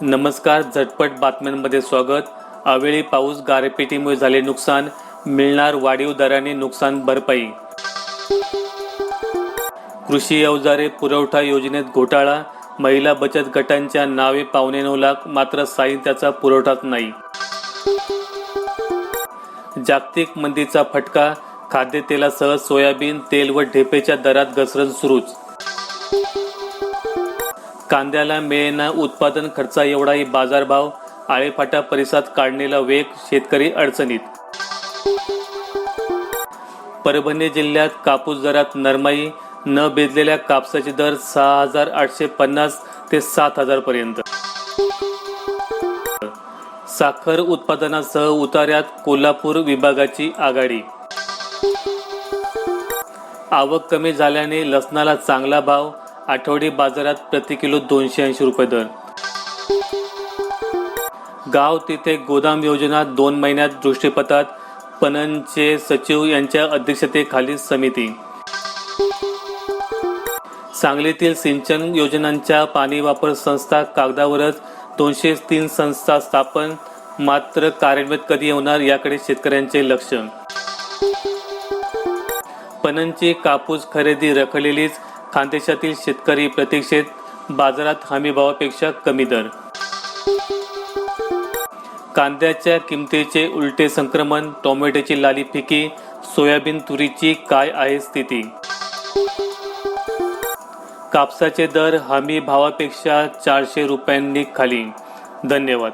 नमस्कार झटपट बातम्यांमध्ये स्वागत. अवेळी पाऊस गारपिटीमुळे झाले नुकसान मिळणार वाढीव दराने नुकसान भरपाई. कृषी अवजारे पुरवठा योजनेत घोटाळा महिला बचत गटांच्या नावे पावणे नऊ लाख मात्र साहित्याचा पुरवठाच नाही. जागतिक मंदीचा फटका खाद्यतेलासह सोयाबीन तेल व ढेपेच्या दरात घसरण सुरूच. कांद्याला मिळेना उत्पादन खर्चा एवढाही बाजारभाव आळेफाटा परिसरात काढणीला वेग शेतकरी अडचणीत. परभणी जिल्ह्यात कापूस दरात नरमाई न बेदलेल्या कापसाचे दर सहा हजार आठशे पन्नास ते सात हजार पर्यंत साखर उत्पादनासह उतार्यात कोल्हापूर विभागाची आघाडी. आवक कमी झाल्याने लसणाला चांगला भाव आठवडी बाजारात प्रति किलो दोनशे ऐंशी रुपये दर. गाव तिथे गोदाम योजना दोन महिन्यात दृष्टीपथात पणनचे सचिव यांच्या अध्यक्षतेखाली समिती. सांगलीतील सिंचन योजनांच्या पाणी वापर संस्था कागदावरच दोनशे तीन संस्था स्थापन मात्र कार्यान्वित कधी होणार याकडे शेतकऱ्यांचे लक्ष. पणनची कापूस खरेदी रखडलेलीच खानदेशातील शेतकरी प्रतीक्षेत बाजारात हमी भावापेक्षा कमी दर. कांद्याच्या किमतीचे उलटे संक्रमण टोमॅटोची लाली फिकी सोयाबीन तुरीची काय आहे स्थिती? कापसाचे दर हमी भावापेक्षा चारशे रुपयांनी खाली. धन्यवाद.